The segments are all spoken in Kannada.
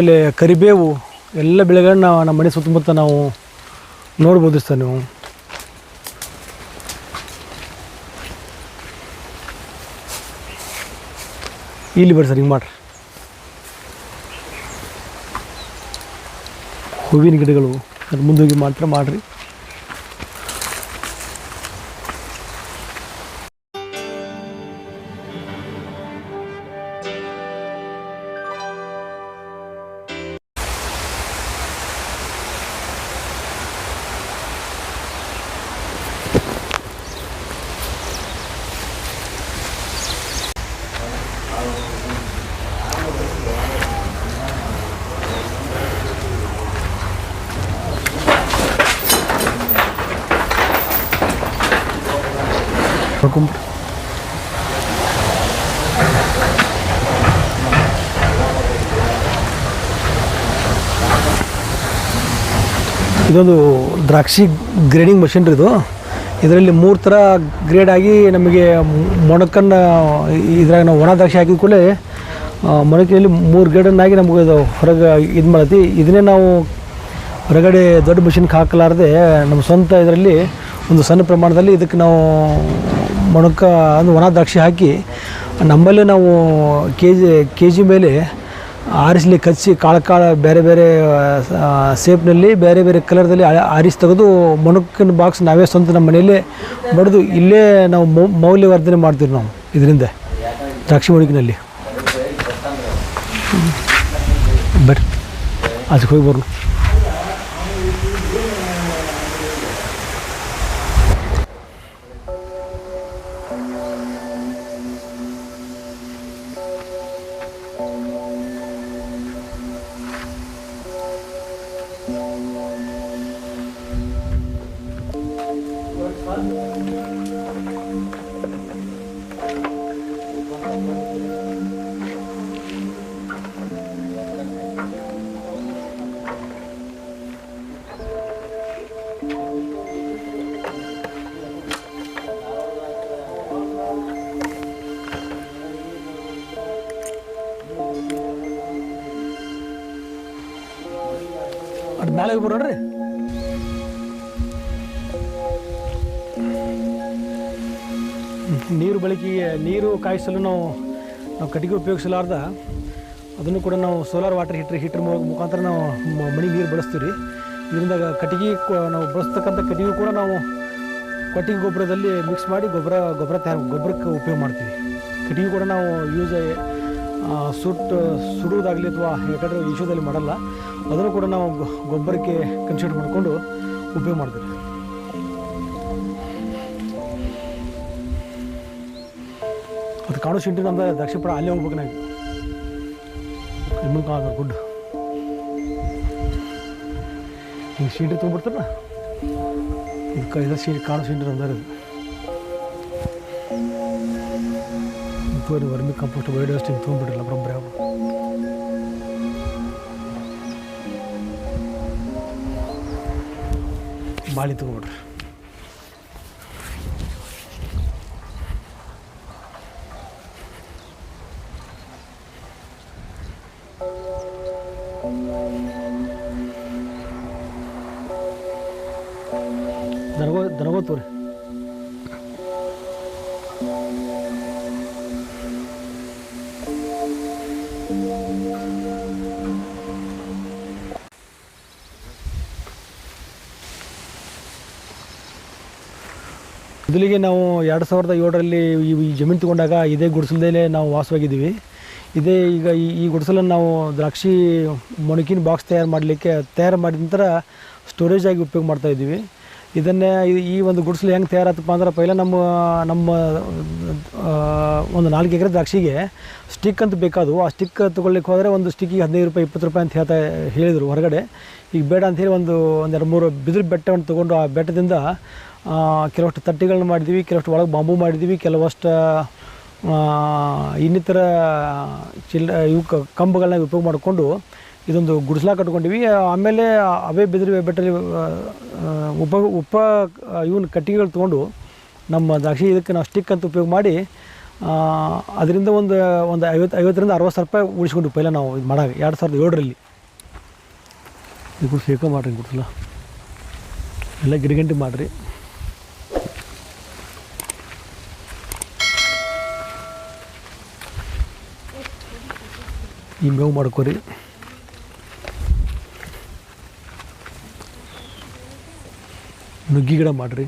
ಆಮೇಲೆ ಕರಿಬೇವು, ಎಲ್ಲ ಬೆಳೆಗಳನ್ನ ನಮ್ಮ ಮನೆ ಸುತ್ತಮುತ್ತ ನಾವು ನೋಡ್ಬೋದು ಸರ್ ನೀವು. ಇಲ್ಲಿ ಬರ್ರಿ ಸರ್, ಹಿಂಗೆ ಮಾಡ್ರಿ. ಹೂವಿನ ಗಿಡಗಳು, ಅದು ಮುಂದೋಗಿ ಮಾತ್ರ ಮಾಡಿರಿ. ಇದೊಂದು ದ್ರಾಕ್ಷಿ ಗ್ರೇಡಿಂಗ್ ಮಷಿನ್ ಇದು. ಇದರಲ್ಲಿ ಮೂರು ಥರ ಗ್ರೇಡ್ ಆಗಿ ನಮಗೆ ಮೊಣಕನ್ನು, ಇದ್ರಾಗ ನಾವು ಒಣ ದ್ರಾಕ್ಷಿ ಹಾಕಿದ ಕೂಡಲೇ ಮೊಣಕೆಯಲ್ಲಿ ಮೂರು ಗ್ರೇಡನ್ನಾಗಿ ನಮಗೆ ಇದು ಹೊರಗೆ ಇದು ಮಾಡತ್ತಿ. ಇದನ್ನೇ ನಾವು ಹೊರಗಡೆ ದೊಡ್ಡ ಮಷಿನ್ಗೆ ಹಾಕಲಾರದೆ ನಮ್ಮ ಸ್ವಂತ ಇದರಲ್ಲಿ ಒಂದು ಸಣ್ಣ ಪ್ರಮಾಣದಲ್ಲಿ ಇದಕ್ಕೆ ನಾವು ಮೊಣಕ ಅಂದ್ರೆ ಒಣ ದ್ರಾಕ್ಷಿ ಹಾಕಿ, ನಮ್ಮಲ್ಲೇ ನಾವು ಕೆ ಜಿ ಕೆ ಜಿ ಮೇಲೆ ಆರಿಸ್ಲಿ ಕಚ್ಚಿ ಕಾಳು ಕಾಳು ಬೇರೆ ಬೇರೆ ಸೇಪ್ನಲ್ಲಿ ಬೇರೆ ಬೇರೆ ಕಲರ್ದಲ್ಲಿ ಆರಿಸಿ ತೆಗೆದು ಮೊಣಕಿನ ಬಾಕ್ಸ್ ನಾವೇ ಸ್ವಂತ ನಮ್ಮ ಮನೆಯಲ್ಲೇ ಬಡಿದು ಇಲ್ಲೇ ನಾವು ಮೌಲ್ಯವರ್ಧನೆ ಮಾಡ್ತೀವಿ ನಾವು ಇದರಿಂದ, ದ್ರಾಕ್ಷಿ ಮೊಣಕಿನಲ್ಲಿ ಬರ್ರಿ. ಅದಕ್ಕೆ ಹೋಗಿ ಬರೋಣ. ಹೋಗಿ ಬರೋಣ್ರಿ ನೀರು ಬಳಕೆಗೆ, ನೀರು ಕಾಯಿಸಲು ನಾವು ನಾವು ಕಟ್ಟಿಗೆ ಉಪಯೋಗಿಸಲಾರ್ದ, ಅದನ್ನು ಕೂಡ ನಾವು ಸೋಲಾರ್ ವಾಟರ್ ಹೀಟ್ರ್ ಹೀಟ್ರ್ ಮುಖಾಂತರ ನಾವು ಮನೆ ನೀರು ಬಳಸ್ತೀವಿ ಇದರಿಂದ ಕಟ್ಟಿಗೆ ನಾವು ಬಳಸ್ತಕ್ಕಂಥ ಕಟ್ಟಿಗೆ ಕೂಡ ನಾವು ಕಟ್ಟಿಗೆ ಗೊಬ್ಬರದಲ್ಲಿ ಮಿಕ್ಸ್ ಮಾಡಿ ಗೊಬ್ಬರ ಗೊಬ್ಬರ ತಯಾರು, ಗೊಬ್ಬರಕ್ಕೆ ಉಪಯೋಗ ಮಾಡ್ತೀವಿ. ಕಟ್ಟಿಗೆ ಕೂಡ ನಾವು ಯೂಸ್ ಸುಟ್ಟು ಸುಡುವುದಾಗಲಿ ಅಥವಾ ಯಾಕಂದರೆ ಈಶೋದಲ್ಲಿ ಮಾಡಲ್ಲ. ಅದನ್ನು ಕೂಡ ನಾವು ಗೊಬ್ಬರಕ್ಕೆ ಕನ್ಸಿಡರ್ ಮಾಡಿಕೊಂಡು ಉಪಯೋಗ ಮಾಡ್ತೀವಿ. ಅದು ಕಾಣೋ ಶಿಂಟಿ ನಮ್ದು ದಕ್ಷಿಣ ಅಲ್ಲೇ ಹೋಗ್ಬೇಕು ನಾವು. ನಿಮ್ಮನ್ನು ಕಾಣ ಗುಡ್ ಹಿಂಗೆ ಶೀಟಿ ತೊಗೊಂಡ್ಬಿಡ್ತಾರ ಇದಕ್ಕೆ ಇದು ಶೀ ಕಾಣೋ ಶಿಂಟಿ ನಮ್ದು ಇದು ವರ್ಮಿ ಕಂಪೋಸ್ಟ್ ಹಿಂಗೆ ತೊಗೊಂಡ್ಬಿಟ್ರಲ್ಲ ಬರೋಬ್ಬರಿ ಯಾವ ಬಾಳಿ ತೊಗೊಂಬಿಟ್ರಿ ದನಗೋ ದನಗೋ ತೋರಿ. ಮೊದಲಿಗೆ ನಾವು ಎರಡು ಸಾವಿರದ ಏಳರಲ್ಲಿ ಈ ಜಮೀನು ತಗೊಂಡಾಗ ಇದೇ ಗುಡಿಸಲದಲ್ಲೇ ನಾವು ವಾಸವಾಗಿದ್ದೀವಿ. ಇದೇ ಈಗ ಈ ಈ ಗುಡಿಸಲನ್ನು ನಾವು ದ್ರಾಕ್ಷಿ ಮೊಣಕಿನ ಬಾಕ್ಸ್ ತಯಾರು ಮಾಡಲಿಕ್ಕೆ ತಯಾರು ಮಾಡಿದ ನಂತರ ಸ್ಟೋರೇಜ್ ಆಗಿ ಉಪಯೋಗ ಮಾಡ್ತಾ ಇದ್ದೀವಿ. ಇದನ್ನೇ ಈ- ಒಂದು ಗುಡಿಸಲು ಹೆಂಗೆ ತಯಾರಾತಪ್ಪ ಅಂದ್ರೆ ಪೈಲ ನಮ್ಮ ನಮ್ಮ ಒಂದು ನಾಲ್ಕು ಎಕರೆ ದ್ರಾಕ್ಷಿಗೆ ಸ್ಟಿಕ್ ಅಂತ ಬೇಕಾದವು. ಆ ಸ್ಟಿಕ್ ತೊಗೊಳ್ಲಿಕ್ಕೆ ಹೋದರೆ ಒಂದು ಸ್ಟಿಕ್ಕಿಗೆ ಹದಿನೈದು ರೂಪಾಯಿ, ಇಪ್ಪತ್ತು ರೂಪಾಯಿ ಅಂತ ಹೇಳ್ತಾ ಹೇಳಿದರು ಹೊರಗಡೆ. ಈಗ ಬೇಡ ಅಂಥೇಳಿ ಒಂದು, ಒಂದೆರಡು ಮೂರು ಬಿದಿರು ಬೆಟ್ಟವನ್ನು ತೊಗೊಂಡು ಆ ಬೆಟ್ಟದಿಂದ ಕೆಲವಷ್ಟು ತಟ್ಟಿಗಳನ್ನ ಮಾಡಿದ್ವಿ, ಕೆಲವಷ್ಟು ಒಳಗೆ ಬಾಂಬು ಮಾಡಿದ್ವಿ, ಕೆಲವಷ್ಟು ಇನ್ನಿತರ ಚಿಲ್ ಇವು ಕಂಬಗಳನ್ನ ಉಪಯೋಗ ಮಾಡಿಕೊಂಡು ಇದೊಂದು ಗುಡಿಸಲ ಕಟ್ಕೊಂಡಿವಿ. ಆಮೇಲೆ ಅವೇ ಬೆದರಿ ಬೆಟ್ಟಲ್ಲಿ ಉಪ ಉಪ, ಇವನ್ ಕಟ್ಟಿಗೆಗಳು ತೊಗೊಂಡು ನಮ್ಮ ದ್ರಾಕ್ಷಿ ಇದಕ್ಕೆ ನಾವು ಸ್ಟಿಕ್ ಅಂತ ಉಪಯೋಗ ಮಾಡಿ ಅದರಿಂದ ಒಂದು ಒಂದು ಐವತ್ತು ಐವತ್ತರಿಂದ ಅರವತ್ತು ಸಾವಿರ ರೂಪಾಯಿ ಉಳಿಸ್ಕೊಂಡು ಪೈಲ ನಾವು ಇದು ಮಾಡಾಗ, ಎರಡು ಸಾವಿರದ ಏಳರಲ್ಲಿ. ಇದು ಏಕ ಮಾಡಿರಿ ಗುಡ್ಸಲ ಎಲ್ಲ ಗಿರಿಗಂಟಿ ಮಾಡಿರಿ. ಈ ಮೇವು ಮಾಡ್ಕೋರಿ. ನುಗ್ಗಿ ಗಿಡ ಮಾಡಿರಿ.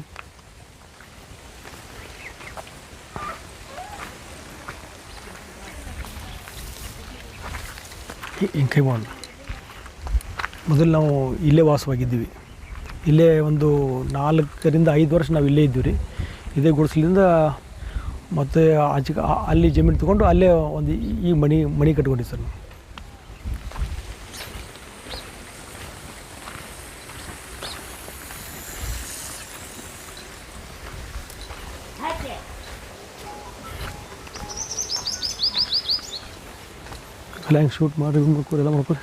ಹಿಂಗೆ ಮಾಡೋಣ ಮೊದಲು ನಾವು ಇಲ್ಲೇ ವಾಸವಾಗಿದ್ದೀವಿ. ಇಲ್ಲೇ ಒಂದು ನಾಲ್ಕರಿಂದ ಐದು ವರ್ಷ ನಾವು ಇಲ್ಲೇ ಇದ್ದೀವಿ ರೀ. ಇದೇ ಗುಡಿಸ್ಲಿಂದ ಮತ್ತು ಆಚೆ ಅಲ್ಲಿ ಜಮೀನು ತೊಗೊಂಡು ಅಲ್ಲೇ ಒಂದು ಈ ಮಣಿ ಮಣಿ ಕಟ್ಕೊಂಡಿವಿ ಸರ್ ಎಲ್ಲ ಹೆಂಗೆ ಶೂಟ್ ಮಾಡಿ ಇದು ಮಾಡ್ಕೊರಿ ಎಲ್ಲ ಮಾಡ್ಕೊರಿ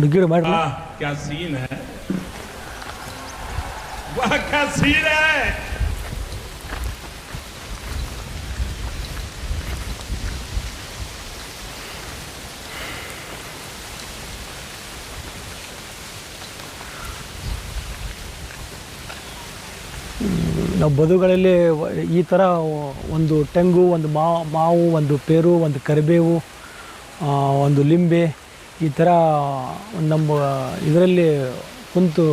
ನುಗ್ಗಿಡ ಮಾಡಿ वाह क्या सीन है वाह क्या सीन है ನಾವು ಬದುಗಳಲ್ಲಿ ಈ ಥರ ಒಂದು ತೆಂಗು, ಒಂದು ಮಾವು ಮಾವು, ಒಂದು ಪೇರು, ಒಂದು ಕರಿಬೇವು ಒಂದು ಲಿಂಬೆ ಈ ಥರ ನಮ್ಮ ಇದರಲ್ಲಿ ಕುಂತು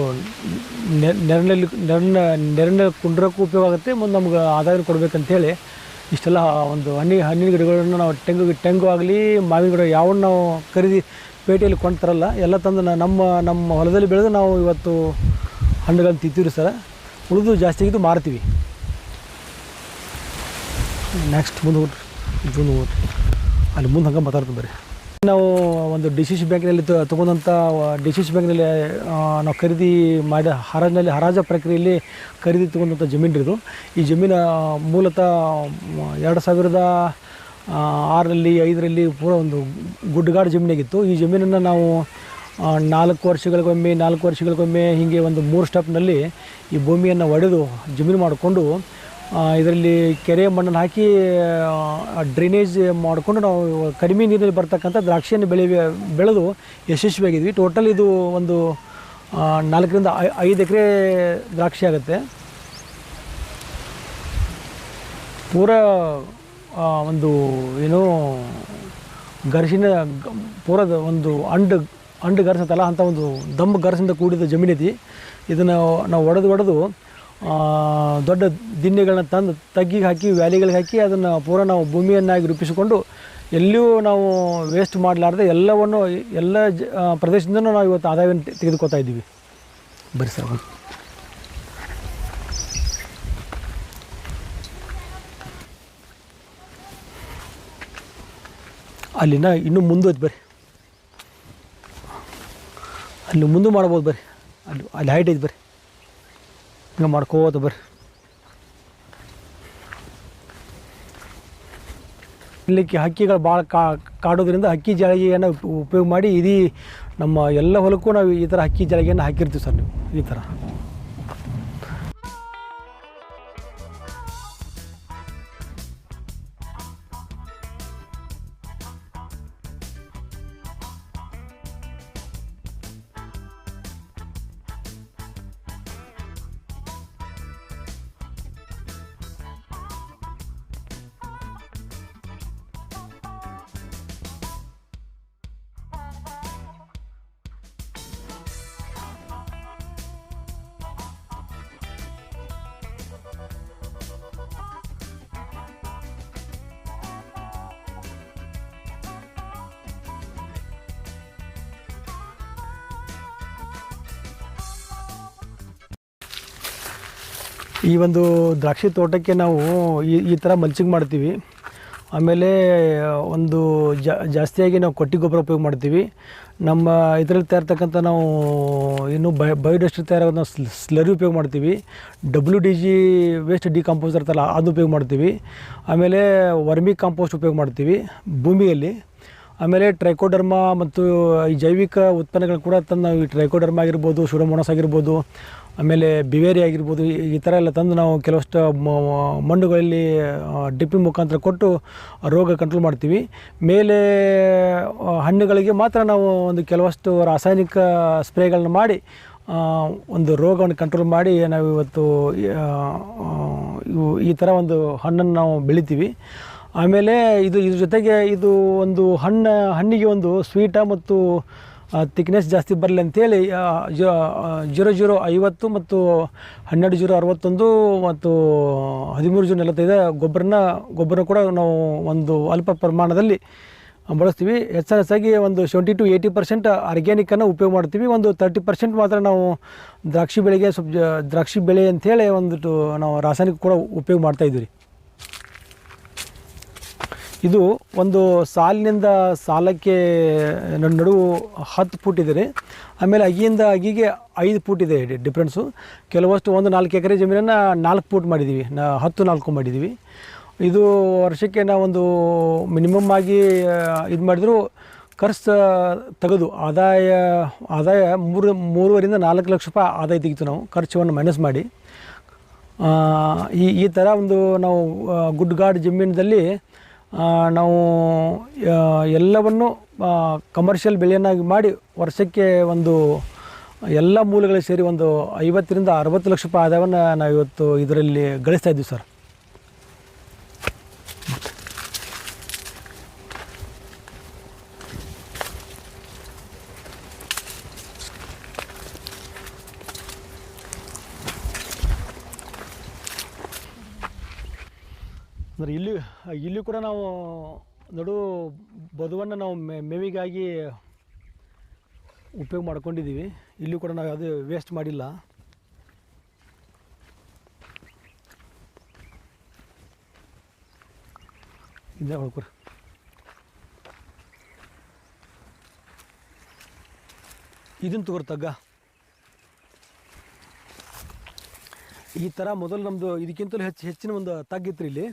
ನೆರಳಲ್ಲಿ, ನೆರಳ ನೆರಳ ಕುಂಡ್ರಕ್ಕೂ ಉಪಯೋಗ ಆಗುತ್ತೆ ಮುಂದೆ ನಮ್ಗೆ ಆದಾಯ ಕೊಡಬೇಕಂತೇಳಿ ಇಷ್ಟೆಲ್ಲ ಒಂದು ಹಣ್ಣಿ ಹಣ್ಣಿನ ಗಿಡಗಳನ್ನು ನಾವು ತೆಂಗು ತೆಂಗು ಆಗಲಿ, ಮಾವಿನ ಗಿಡ ಯಾವ ನಾವು ಖರೀದಿ ಪೇಟೆಯಲ್ಲಿ ಕೊಂಡ್ತಾರಲ್ಲ, ಎಲ್ಲ ತಂದು ನಮ್ಮ ನಮ್ಮ ಹೊಲದಲ್ಲಿ ಬೆಳೆದು ನಾವು ಇವತ್ತು ಹಣ್ಣುಗಳನ್ನು ತಿಂತೀವಿ ಸರ್. ಉಳಿದು ಜಾಸ್ತಿ ಆಗಿದ್ದು ಮಾರ್ತೀವಿ. ನೆಕ್ಸ್ಟ್ ಮುಂದೆ ಹೋಗ್ರಿ. ಜೂನ್ ಹೋಗ್ರಿ. ಅಲ್ಲಿ ಮುಂದೆ ಹಂಗೆ ಮಾತಾಡ್ತೀವಿ ಬರ್ರಿ. ನಾವು ಒಂದು ಡಿ ಸಿ ಸಿ ಬ್ಯಾಂಕ್ನಲ್ಲಿ ತೊಗೊಂಡಂಥ ಡಿ ಸಿ ಸಿ ಬ್ಯಾಂಕ್ನಲ್ಲಿ ನಾವು ಖರೀದಿ ಮಾಡಿ, ಹರಾಜಿನಲ್ಲಿ ಹರಾಜ ಪ್ರಕ್ರಿಯೆಯಲ್ಲಿ ಖರೀದಿ ತೊಗೊಂಡಂಥ ಜಮೀನು ಇದು. ಈ ಜಮೀನು ಮೂಲತಃ ಎರಡು ಸಾವಿರದ ಆರರಲ್ಲಿ, ಐದರಲ್ಲಿ ಪೂರ ಒಂದು ಗುಡ್ಡಗಾಡು ಜಮೀನಾಗಿತ್ತು. ಈ ಜಮೀನನ್ನು ನಾವು ನಾಲ್ಕು ವರ್ಷಗಳಿಗೊಮ್ಮೆ ನಾಲ್ಕು ವರ್ಷಗಳಿಗೊಮ್ಮೆ ಹೀಗೆ ಒಂದು ಮೂರು ಸ್ಟೆಪ್ನಲ್ಲಿ ಈ ಭೂಮಿಯನ್ನು ಒಡೆದು ಜಮೀನು ಮಾಡಿಕೊಂಡು ಇದರಲ್ಲಿ ಕೆರೆ ಮಣ್ಣನ್ನು ಹಾಕಿ ಡ್ರೈನೇಜ್ ಮಾಡಿಕೊಂಡು ನಾವು ಕಡಿಮೆ ನೀರಲ್ಲಿ ಬರ್ತಕ್ಕಂಥ ದ್ರಾಕ್ಷಿಯನ್ನು ಬೆಳೆ ಬೆಳೆದು ಯಶಸ್ವಿಯಾಗಿದ್ವಿ. ಟೋಟಲ್ ಇದು ಒಂದು ನಾಲ್ಕರಿಂದ ಐದು ಎಕರೆ ದ್ರಾಕ್ಷಿ ಆಗುತ್ತೆ. ಪೂರ ಒಂದು, ಏನು ಗರ್ಸಿನ ಪೂರದ ಒಂದು ಅಂಡು ಅಂಡು ಗರ್ಸತ್ತಲ್ಲ ಅಂಥ ಒಂದು ದಮ್ಮ ಗರ್ಸಿಂದ ಕೂಡಿದ ಜಮೀನೈತಿ ಇದನ್ನು ನಾವು ಒಡೆದು ಒಡೆದು ದೊಡ್ಡ ದಿನ್ನೆಗಳನ್ನ ತಂದು ತಗ್ಗಿಗೆ ಹಾಕಿ, ವ್ಯಾಲಿಗಳಿಗೆ ಹಾಕಿ, ಅದನ್ನು ಪೂರ ನಾವು ಭೂಮಿಯನ್ನಾಗಿ ರೂಪಿಸಿಕೊಂಡು, ಎಲ್ಲಿಯೂ ನಾವು ವೇಸ್ಟ್ ಮಾಡಲಾರ್ದೆ ಎಲ್ಲವನ್ನು, ಎಲ್ಲ ಜ ಪ್ರದೇಶದಿಂದನೂ ನಾವು ಇವತ್ತು ಆದಾಯವನ್ನು ತೆಗೆದುಕೊತಾ ಇದ್ದೀವಿ. ಬರೀ ಸರ್. ಅಲ್ಲಿನ ಇನ್ನೂ ಮುಂದೋದ್ ಬರ್ರಿ. ಅಲ್ಲಿ ಮುಂದೆ ಮಾಡ್ಬೋದು ಬರ್ರಿ. ಅಲ್ಲಿ ಅಲ್ಲಿ ಹೈಟ್ ಐತೆ ಬರ್ರಿ. ಹಿಂಗೆ ಮಾಡ್ಕೋತ ಬರ್ರಿ. ಇಲ್ಲಿಕ್ಕೆ ಹಕ್ಕಿಗಳು ಭಾಳ ಕಾಡೋದ್ರಿಂದ ಹಕ್ಕಿ ಜಾಳಿಗೆಯನ್ನು ಉಪ- ಉಪಯೋಗ ಮಾಡಿ ಇಡೀ ನಮ್ಮ ಎಲ್ಲ ಹೊಲಕ್ಕೂ ನಾವು ಈ ಥರ ಹಕ್ಕಿ ಜಾಳಿಗೆಯನ್ನು ಹಾಕಿರ್ತೀವಿ ಸರ್ ನೀವು, ಈ ಥರ. ಈ ಒಂದು ದ್ರಾಕ್ಷಿ ತೋಟಕ್ಕೆ ನಾವು ಈ ಈ ಥರ ಮಲ್ಚಿಂಗ್ ಮಾಡ್ತೀವಿ. ಆಮೇಲೆ, ಒಂದು ಜಾಸ್ತಿಯಾಗಿ ನಾವು ಕೊಟ್ಟಿ ಗೊಬ್ಬರ ಉಪಯೋಗ ಮಾಡ್ತೀವಿ. ನಮ್ಮ ಇದರಲ್ಲಿ ತಯಾರ್ತಕ್ಕಂಥ ನಾವು ಇನ್ನು ಬಯೋ ಬಯೋಡಸ್ಟ್ ತಯಾರಾಗ ನಾವು ಸ್ಲರಿ ಉಪಯೋಗ ಮಾಡ್ತೀವಿ. W D G waste decompose ಇರ್ತಲ್ಲ ಅದು ಉಪಯೋಗ ಮಾಡ್ತೀವಿ. ಆಮೇಲೆ ವರ್ಮಿ ಕಾಂಪೋಸ್ಟ್ ಉಪಯೋಗ ಮಾಡ್ತೀವಿ ಭೂಮಿಯಲ್ಲಿ. ಆಮೇಲೆ ಟ್ರೈಕೋಡರ್ಮ ಮತ್ತು ಈ ಜೈವಿಕ ಉತ್ಪನ್ನಗಳು ಕೂಡ ತನ್ನ ಈ ಟ್ರೈಕೋಡರ್ಮ ಆಗಿರ್ಬೋದು ಸುಡಮೋಣಸ್ ಆಗಿರ್ಬೋದು ಆಮೇಲೆ ಬಿವೇರಿ ಆಗಿರ್ಬೋದು, ಈ- ಥರ ಎಲ್ಲ ತಂದು ನಾವು ಕೆಲವಷ್ಟು ಮಣ್ಣುಗಳಲ್ಲಿ ಡಿಪ್ಪಿಂಗ್ ಮುಖಾಂತರ ಕೊಟ್ಟು ರೋಗ ಕಂಟ್ರೋಲ್ ಮಾಡ್ತೀವಿ. ಮೇಲೆ ಹಣ್ಣುಗಳಿಗೆ ಮಾತ್ರ ನಾವು ಒಂದು ಕೆಲವಷ್ಟು ರಾಸಾಯನಿಕ ಸ್ಪ್ರೇಗಳನ್ನ ಮಾಡಿ ಒಂದು ರೋಗವನ್ನು ಕಂಟ್ರೋಲ್ ಮಾಡಿ ನಾವು ಇವತ್ತು ಇವು ಈ ಥರ ಒಂದು ಹಣ್ಣನ್ನು ನಾವು ಬೆಳಿತೀವಿ. ಆಮೇಲೆ ಇದು, ಇದ್ರ ಜೊತೆಗೆ ಇದು ಒಂದು ಹಣ್ಣು, ಹಣ್ಣಿಗೆ ಒಂದು ಸ್ವೀಟ ಮತ್ತು ತಿಕ್ನೆಸ್ ಜಾಸ್ತಿ ಬರಲಿ ಅಂಥೇಳಿ ಜೀರೋ ಜೀರೋ ಐವತ್ತು ಮತ್ತು ಹನ್ನೆರಡು ಜೀರೋ ಅರವತ್ತೊಂದು ಮತ್ತು ಹದಿಮೂರು ಜೀರೋ ನಲವತ್ತೈದು ಗೊಬ್ಬರನ, ಗೊಬ್ಬರ ಕೂಡ ನಾವು ಒಂದು ಅಲ್ಪ ಪ್ರಮಾಣದಲ್ಲಿ ಬಳಸ್ತೀವಿ. ಹೆಚ್ಚು ಹೆಚ್ಚಾಗಿ ಒಂದು ಸೆವೆಂಟಿ ಟು ಏಯ್ಟಿ ಪರ್ಸೆಂಟ್ ಆರ್ಗ್ಯಾನಿಕನ್ನು ಉಪಯೋಗ ಮಾಡ್ತೀವಿ. ಒಂದು ತರ್ಟಿ ಪರ್ಸೆಂಟ್ ಮಾತ್ರ ನಾವು ದ್ರಾಕ್ಷಿ ಬೆಳೆಗೆ ಸ್ವಲ್ಪ ದ್ರಾಕ್ಷಿ ಬೆಳೆ ಅಂಥೇಳಿ ಒಂದು ನಾವು ರಾಸಾಯನಿಕ ಕೂಡ ಉಪಯೋಗ ಮಾಡ್ತಾ ಇದ್ದೀವಿ ಇದು ಒಂದು ಸಾಲಿನಿಂದ ಸಾಲಕ್ಕೆ ನನ್ನ ನಡುವು ಹತ್ತು ಫೂಟ್ ಇದೆ. ರೀ ಆಮೇಲೆ ಅಗಿಯಿಂದ ಅಗಿಗೆ ಐದು ಫೂಟ್ ಇದೆ ಡಿಫ್ರೆನ್ಸು ಕೆಲವಷ್ಟು ಒಂದು ನಾಲ್ಕು ಎಕರೆ ಜಮೀನನ್ನು ನಾಲ್ಕು ಫೂಟ್ ಮಾಡಿದ್ದೀವಿ ನಾ, ಹತ್ತು ನಾಲ್ಕು ಮಾಡಿದ್ದೀವಿ ಇದು ವರ್ಷಕ್ಕೆ ನಾವೊಂದು ಮಿನಿಮಮ್ ಆಗಿ ಇದು ಮಾಡಿದ್ರು ಖರ್ಚು ತೆಗೆದು ಆದಾಯ ಆದಾಯ ಮೂರು, ಮೂರುವರಿಂದ ನಾಲ್ಕು ಲಕ್ಷ ರೂಪಾಯಿ ಆದಾಯ ತೆಗಿತು ನಾವು, ಖರ್ಚವನ್ನು ಮೈನಸ್ ಮಾಡಿ. ಈ ಈ ಥರ ಒಂದು ನಾವು ಗುಡ್ಗಾಡ್ ಜಮೀನದಲ್ಲಿ ನಾವು ಎಲ್ಲವನ್ನು ಕಮರ್ಷಿಯಲ್ ಬೆಳೆಯನ್ನಾಗಿ ಮಾಡಿ ವರ್ಷಕ್ಕೆ ಒಂದು, ಎಲ್ಲ ಮೂಲಗಳಿಗೆ ಸೇರಿ ಒಂದು ಐವತ್ತರಿಂದ ಅರವತ್ತು ಲಕ್ಷ ರೂಪಾಯಿ ಆದಾಯವನ್ನು ನಾವು ಇವತ್ತು ಇದರಲ್ಲಿ ಗಳಿಸ್ತಾ ಇದ್ದೀವಿ ಸರ್ ಅಂದರೆ ಇಲ್ಲಿ ಇಲ್ಲಿ ಕೂಡ ನಾವು ನಡು ಬದುವನ್ನು ನಾವು ಮೇವಿಗಾಗಿ ಉಪಯೋಗ ಮಾಡ್ಕೊಂಡಿದ್ದೀವಿ. ಇಲ್ಲಿ ಕೂಡ ನಾವು ಯಾವುದೇ ವೇಸ್ಟ್ ಮಾಡಿಲ್ಲ. ಇದೇ ಹೊಡ್ಕೊರಿ ಇದನ್ನು ತಗೋರಿ ತಗ್ಗ. ಈ ಥರ ಮೊದಲು ನಮ್ಮದು ಇದಕ್ಕಿಂತಲೂ ಹೆಚ್ಚು ಹೆಚ್ಚಿನ ಒಂದು ತಗ್ಗಿತ್ತು ಇಲ್ಲಿ.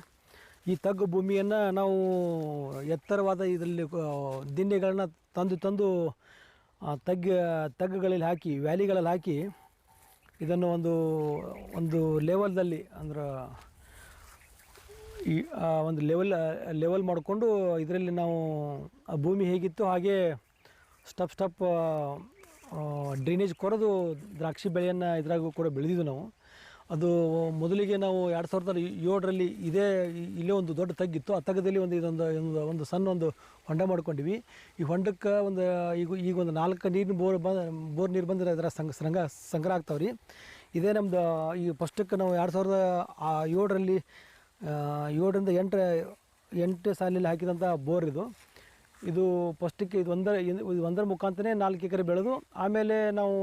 ಈ ತಗ್ಗು ಭೂಮಿಯನ್ನು ನಾವು ಎತ್ತರವಾದ ಇದರಲ್ಲಿ ದಿಣ್ಣೆಗಳನ್ನ ತಂದು ತಂದು ತಗ್ಗ, ತಗ್ಗುಗಳಲ್ಲಿ ಹಾಕಿ, ವ್ಯಾಲಿಗಳಲ್ಲಿ ಹಾಕಿ, ಇದನ್ನು ಒಂದು ಒಂದು ಲೆವೆಲ್ದಲ್ಲಿ ಅಂದ್ರೆ, ಈ ಒಂದು ಲೆವೆಲ್ ಲೆವೆಲ್ ಮಾಡಿಕೊಂಡು ಇದರಲ್ಲಿ ನಾವು, ಆ ಭೂಮಿ ಹೇಗಿತ್ತು ಹಾಗೆ ಸ್ಟಪ್ ಸ್ಟಪ್ ಡ್ರೈನೇಜ್ ಕೊರೆದು ದ್ರಾಕ್ಷಿ ಬೆಳೆಯನ್ನು ಇದ್ರಾಗೂ ಕೂಡ ಬೆಳೆದಿದ್ದು ನಾವು. ಅದು ಮೊದಲಿಗೆ ನಾವು ಎರಡು ಸಾವಿರದ ಏಳರಲ್ಲಿ ಇದೇ ಇಲ್ಲೇ ಒಂದು ದೊಡ್ಡ ತಗ್ಗಿತ್ತು. ಆ ತಗ್ಗದಲ್ಲಿ ಒಂದು ಇದೊಂದು ಒಂದು ಒಂದು ಸಣ್ಣ ಒಂದು ಹೊಂಡ ಮಾಡ್ಕೊಂಡಿವಿ. ಈ ಹೊಂಡಕ್ಕೆ ಒಂದು, ಈಗ ಈಗ ಒಂದು ನಾಲ್ಕು ನೀರಿನ ಬೋರ್ ಬಂದ ಬೋರ್ ನೀರು ಬಂದರೆ ಅದರ ಸಂಗ ಸಂಘ ಸಂಗ್ರಹ ಆಗ್ತಾವೆ ರೀ ಇದೇ ನಮ್ಮದು ಈ ಫಸ್ಟಕ್ಕೆ ನಾವು ಎರಡು ಸಾವಿರದ ಏಳರಲ್ಲಿ ಏಳರಿಂದ ಎಂಟು ಎಂಟು ಸಾಲಿನಲ್ಲಿ ಹಾಕಿದಂಥ ಬೋರ್ ಇದು. ಇದು ಫಸ್ಟಿಗೆ ಇದು ಒಂದರ ಇದು ಒಂದರ ಮುಖಾಂತರನೇ ನಾಲ್ಕು ಎಕರೆ ಬೆಳೆದು, ಆಮೇಲೆ ನಾವು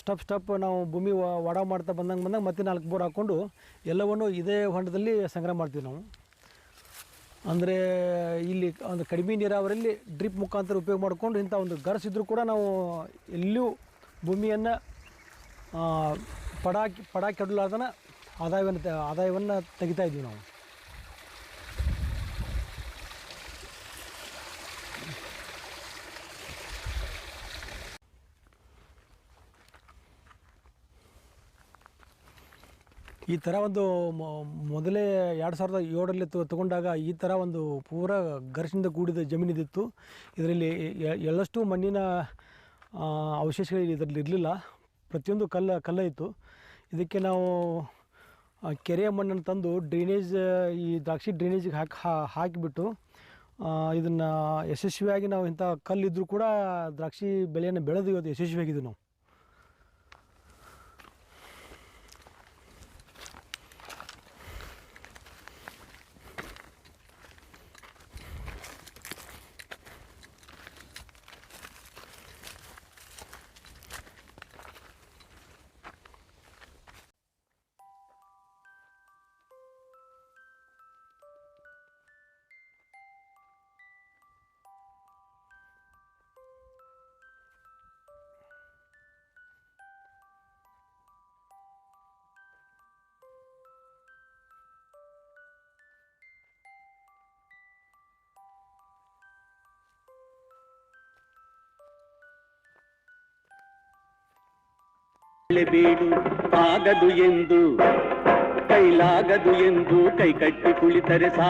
ಸ್ಟಪ್ ಸ್ಟಪ್ ನಾವು ಭೂಮಿ ವಡ ಮಾಡ್ತಾ ಬಂದಂಗೆ ಬಂದಂಗೆ ಮತ್ತೆ ನಾಲ್ಕು ಬೋರ್ ಹಾಕ್ಕೊಂಡು ಎಲ್ಲವನ್ನು ಇದೇ ಹೊಂಡದಲ್ಲಿ ಸಂಗ್ರಹ ಮಾಡ್ತೀವಿ ನಾವು. ಅಂದರೆ ಇಲ್ಲಿ ಒಂದು ಕಡಿಮೆ ನೀರಾವರಿಯಲ್ಲಿ ಡ್ರಿಪ್ ಮುಖಾಂತರ ಉಪಯೋಗ ಮಾಡಿಕೊಂಡು ಇಂಥ ಒಂದು ಗರ್ಸಿದ್ರೂ ಕೂಡ ನಾವು ಎಲ್ಲಿಯೂ ಭೂಮಿಯನ್ನು ಪಡಾಕಿ ಪಡಾಕಿ ಕೆಡಲಾರ್ದನ ಆದಾಯವನ್ನು ಆದಾಯವನ್ನು ತೆಗಿತಾ ಇದ್ವಿ ನಾವು. ಈ ಥರ ಒಂದು ಮೊದಲೇ ಎರಡು ಸಾವಿರದ ಏಳರಲ್ಲಿ ತಗೊಂಡಾಗ ಈ ಥರ ಒಂದು ಪೂರ ಘರ್ಷಣದ ಕೂಡಿದ ಜಮೀನಿದಿತ್ತು ಇದರಲ್ಲಿ ಎಳ್ಳಷ್ಟು ಮಣ್ಣಿನ ಅವಶೇಷಗಳು ಇದರಲ್ಲಿ ಇರಲಿಲ್ಲ. ಪ್ರತಿಯೊಂದು ಕಲ್ಲ ಕಲ್ಲ ಇತ್ತು. ಇದಕ್ಕೆ ನಾವು ಕೆರೆಯ ಮಣ್ಣನ್ನು ತಂದು ಡ್ರೈನೇಜ್, ಈ ದ್ರಾಕ್ಷಿ ಡ್ರೈನೇಜಿಗೆ ಹಾಕಿ ಹಾಕಿಬಿಟ್ಟು ಇದನ್ನು ಯಶಸ್ವಿಯಾಗಿ ನಾವು ಇಂಥ ಕಲ್ಲಿದ್ದರೂ ಕೂಡ ದ್ರಾಕ್ಷಿ ಬೆಳೆಯನ್ನು ಬೆಳೆದು ಇವತ್ತು ಯಶಸ್ವಿಯಾಗಿದ್ದೀವಿ ನಾವು. ಬೀಡು ಆಗದು ಎಂದು ಕೈಲಾಗದು ಎಂದು ಕೈ ಕಟ್ಟಿ ಕುಳಿತರೆ ಸಾ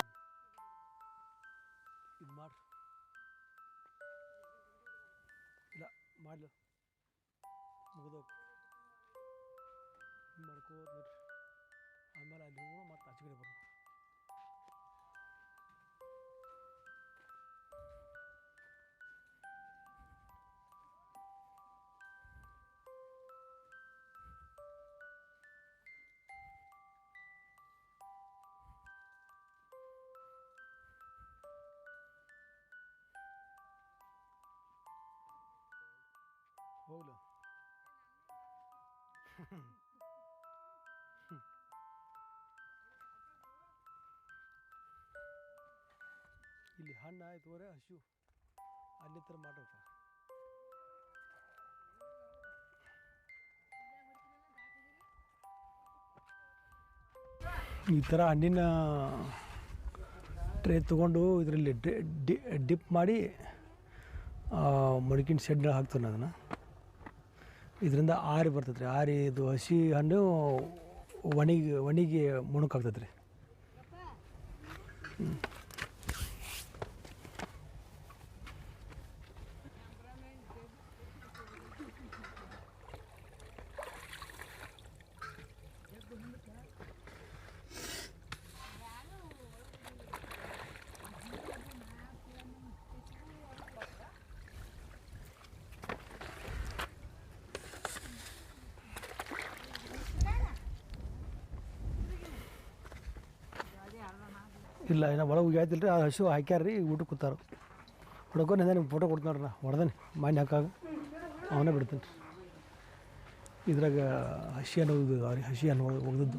ಹೋಗ್ಲು. ಇಲ್ಲಿ ಹಣ್ಣು ಆಯ್ತು ವರೆ ಹಸು ಅಲ್ಲಿ ಥರ ಮಾಡ್ರಪ್ಪ ಈ ಥರ ಹಣ್ಣಿನ ಟ್ರೇ ತೊಗೊಂಡು ಇದರಲ್ಲಿ ಡಿಪ್ ಮಾಡಿ ಮಡಿಕಿನ ಶೆಡ್ ಹಾಕ್ತಾನೆ ಅದನ್ನು. ಇದರಿಂದ ಆರಿ ಬರ್ತೈತೆ ರೀ. ಆರಿ ಇದು ಹಸಿ ಹಣ್ಣು ಒಣಗಿ ಒಣಗಿ ಮುಣುಕಾಗ್ತೈತೆ ರೀ. ಇಲ್ಲ ಏನೋ ಒಳಗೆ ಹೋಗ್ಯಾತಿಲ್ಲ ರೀ ಆ ಹಸು ಹಾಕ್ಯಾರ ರೀ ಊಟಕ್ಕೆ ಕೂತಾರ. ಹುಡ್ಕೊಂಡು ನಿಮ್ಗೆ ಫೋಟೋ ಕೊಡ್ತಾನೆ ನಾ, ಹೊಡೆದೇನೆ ಹಾಕಾಗ. ಅವನೇ ಬಿಡ್ತೀನಿ ರೀ. ಇದ್ರಾಗ ಹಸಿ ಅನ್ನೋದು ಅವ್ರಿ ಹಸಿ ಹಣ್ಣು ಒಗ್ದದ್ದು.